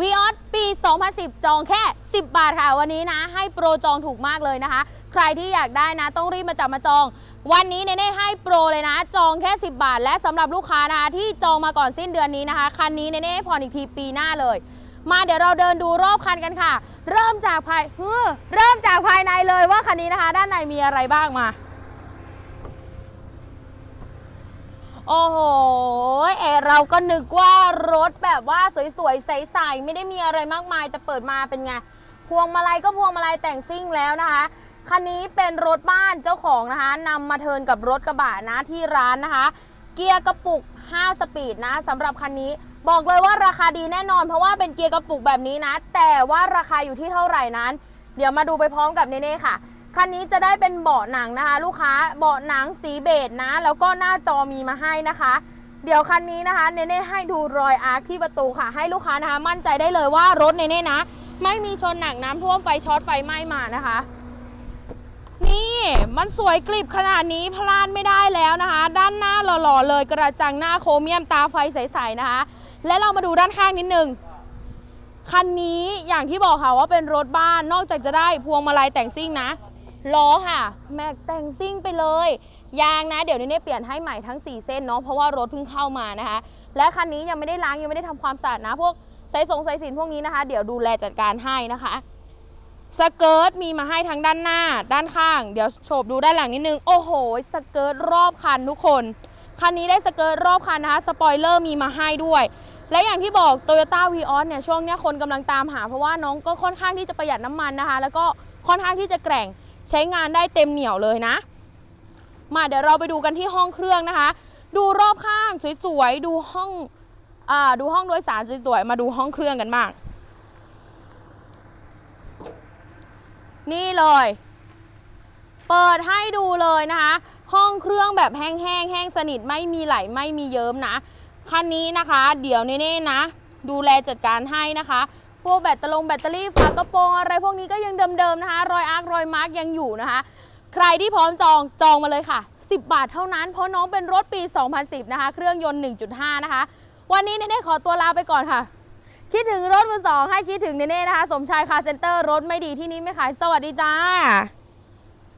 วีออสปี 2010 จองแค่ 10 บาทค่ะ วันนี้นะ ให้โปรจองถูกมากเลยนะคะ ใครที่อยากได้นะ ต้องรีบมาจับมาจอง วันนี้เนเน่ให้โปรเลยนะ จองแค่ 10 บาท และสำหรับลูกค้านะคะที่จองมาก่อนสิ้นเดือนนี้นะคะ คันนี้เนเน่ให้ผ่อนอีกทีปีหน้าเลย มาเดี๋ยวเราเดินดูรอบคันกันค่ะ เริ่มจากภายเฮ้อเริ่มจากภายในเลยว่าคันนี้นะคะ ด้านในมีอะไรบ้างมา โอ้โห เอเราก็นึกว่ารถแบบว่าสวยๆ ใสๆ ไม่ได้มีอะไรมากมาย แต่เปิดมาเป็นไง พวงมาลัยก็พวงมาลัยแต่งซิ่งแล้วนะคะ คันนี้เป็นรถบ้านเจ้าของนะคะนำมาเทิร์นกับรถกระบะนะที่ร้านนะคะ เกียร์กระปุก 5 สปีดนะสำหรับคันนี้ บอกเลยว่าราคาดีแน่นอน เพราะว่าเป็นเกียร์กระปุกแบบนี้นะ แต่ว่าราคาอยู่ที่เท่าไหร่นั้น เดี๋ยวมาดูไปพร้อมกับเน่ๆค่ะ คันนี้จะได้เป็นเบาะหนังนะคะ ลูกค้าเบาะหนังสีเบจนะ แล้วก็หน้าจอมีมาให้นะคะ เดี๋ยวคันนี้นะคะเนเน่ให้ดูรอยอาร์คที่ประตูค่ะ ให้ลูกค้านะคะ มั่นใจได้เลยว่ารถเนเน่นะ ไม่มีชนหนักน้ำท่วมไฟช็อตไฟไหม้มานะคะ นี่มันสวยกริบขนาดนี้พลาดไม่ได้แล้วนะคะ ด้านหน้าหล่อๆเลยกระจังหน้าโครเมียมตาไฟใสๆนะคะ และเรามาดูด้านข้างนิดนึงคันนี้อย่างที่บอกค่ะว่าเป็นรถบ้านนอกจากจะได้พวงมาลัยแต่งซิ่งนะ ล้อค่ะ แม็กแต่งซิ่งไปเลย ยางนะ เดี๋ยวนี้เปลี่ยนให้ใหม่ทั้ง 4 เส้นเนาะเพราะว่ารถเพิ่งเข้ามานะคะ และคันนี้ยังไม่ได้ล้างยังไม่ได้ทำความสะอาดนะ พวกสายสงสายสินพวกนี้นะคะ เดี๋ยวดูแลจัดการให้นะคะสเกิร์ตมีมาให้ทั้งด้านหน้า ด้านข้าง เดี๋ยวโฉบดูด้านหลังนิดนึง โอ้โห สเกิร์ตรอบคันทุกคน คันนี้ได้สเกิร์ตรอบคันนะคะ สปอยเลอร์มีมาให้ด้วย และอย่างที่บอก Toyota v ีออสเนี่ย ช่วงนี้คนกำลังตามหา เพราะว่าน้องก็ค่อนข้างที่จะประหยัดน้ำมันนะคะ แล้วก็ค่อนข้างที่จะแกร่ง ใช้งานได้เต็มเหนียวเลยนะ มาเดี๋ยวเราไปดูกันที่ห้องเครื่องนะคะ ดูรอบข้างสวยๆ ดูห้องอดูห้องโดยสารสวยๆ มาดูห้องเครื่องกันบ้าง นี่เลย เปิดให้ดูเลยนะคะ ห้องเครื่องแบบแห้งๆ แห้งสนิทไม่มีไหลไม่มีเยิ้มนะ คันนี้นะคะ เดี๋ยวเน่ๆนะ ดูแลจัดการให้นะคะ พวกแบตเตอรงแบตเตอรี่ฝากระโปรงอะไรพวกนี้ก็ยังเดิมๆนะคะ รอยอาร์ครอยมาร์กยังอยู่นะคะ ใครที่พร้อมจองจองมาเลยค่ะ 10 บาทเท่านั้นเพราะน้องเป็นรถปี 2010 นะคะ เครื่องยนต์ 1.5 นะคะ วันนี้เน่ขอตัวลาไปก่อนค่ะ คิดถึงรถมือสองให้คิดถึงเน่นะคะ สมชายคาเซ็นเตอร์รถไม่ดีที่นี่ไม่ขายสวัสดีจ้า